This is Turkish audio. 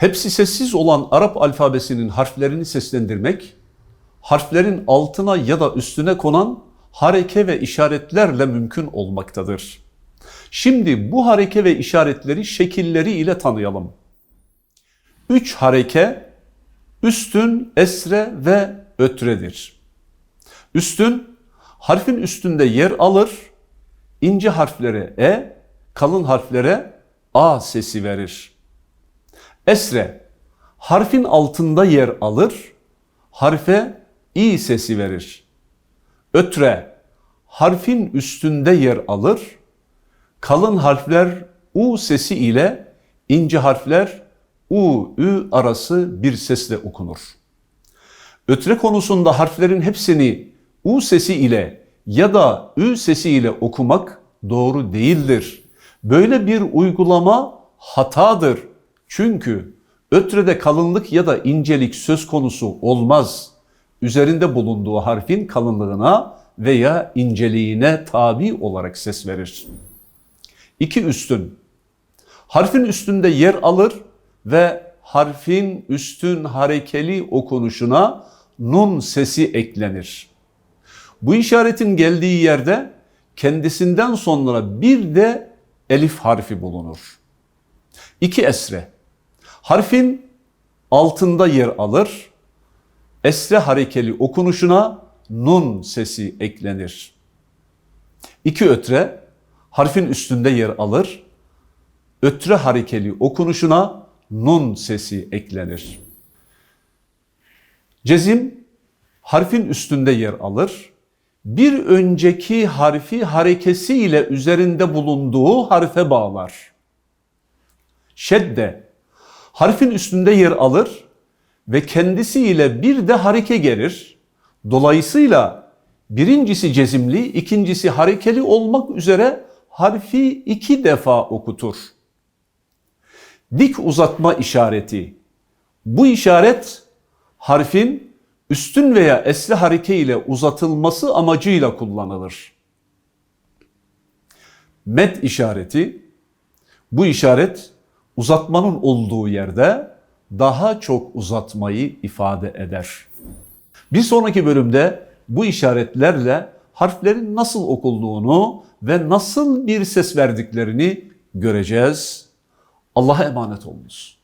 Hepsi sessiz olan Arap alfabesinin harflerini seslendirmek, harflerin altına ya da üstüne konan hareke ve işaretlerle mümkün olmaktadır. Şimdi bu hareke ve işaretleri şekilleri ile tanıyalım. Üç hareke üstün, esre ve ötredir. Üstün harfin üstünde yer alır, ince harflere e, kalın harflere a sesi verir. Esre harfin altında yer alır, harfe i sesi verir. Ötre harfin üstünde yer alır, kalın harfler u sesi ile ince harfler u, ü arası bir sesle okunur. Ötre konusunda harflerin hepsini u sesi ile ya da ü sesi ile okumak doğru değildir. Böyle bir uygulama hatadır. Çünkü ötrede kalınlık ya da incelik söz konusu olmaz. Üzerinde bulunduğu harfin kalınlığına veya inceliğine tabi olarak ses verir. İki üstün. Harfin üstünde yer alır ve harfin üstün harekeli okunuşuna nun sesi eklenir. Bu işaretin geldiği yerde kendisinden sonra bir de elif harfi bulunur. İki esre. Harfin altında yer alır. Esre harekeli okunuşuna nun sesi eklenir. İki ötre harfin üstünde yer alır. Ötre harekeli okunuşuna nun sesi eklenir. Cezim harfin üstünde yer alır. Bir önceki harfi harekesiyle üzerinde bulunduğu harfe bağlar. Şedde harfin üstünde yer alır ve kendisiyle bir de hareke gelir. Dolayısıyla birincisi cezimli, ikincisi harekeli olmak üzere harfi iki defa okutur. Dik uzatma işareti. Bu işaret harfin üstün veya esli hareke ile uzatılması amacıyla kullanılır. Med işareti. Bu işaret uzatmanın olduğu yerde daha çok uzatmayı ifade eder. Bir sonraki bölümde bu işaretlerle harflerin nasıl okunduğunu ve nasıl bir ses verdiklerini göreceğiz. Allah'a emanet olunuz.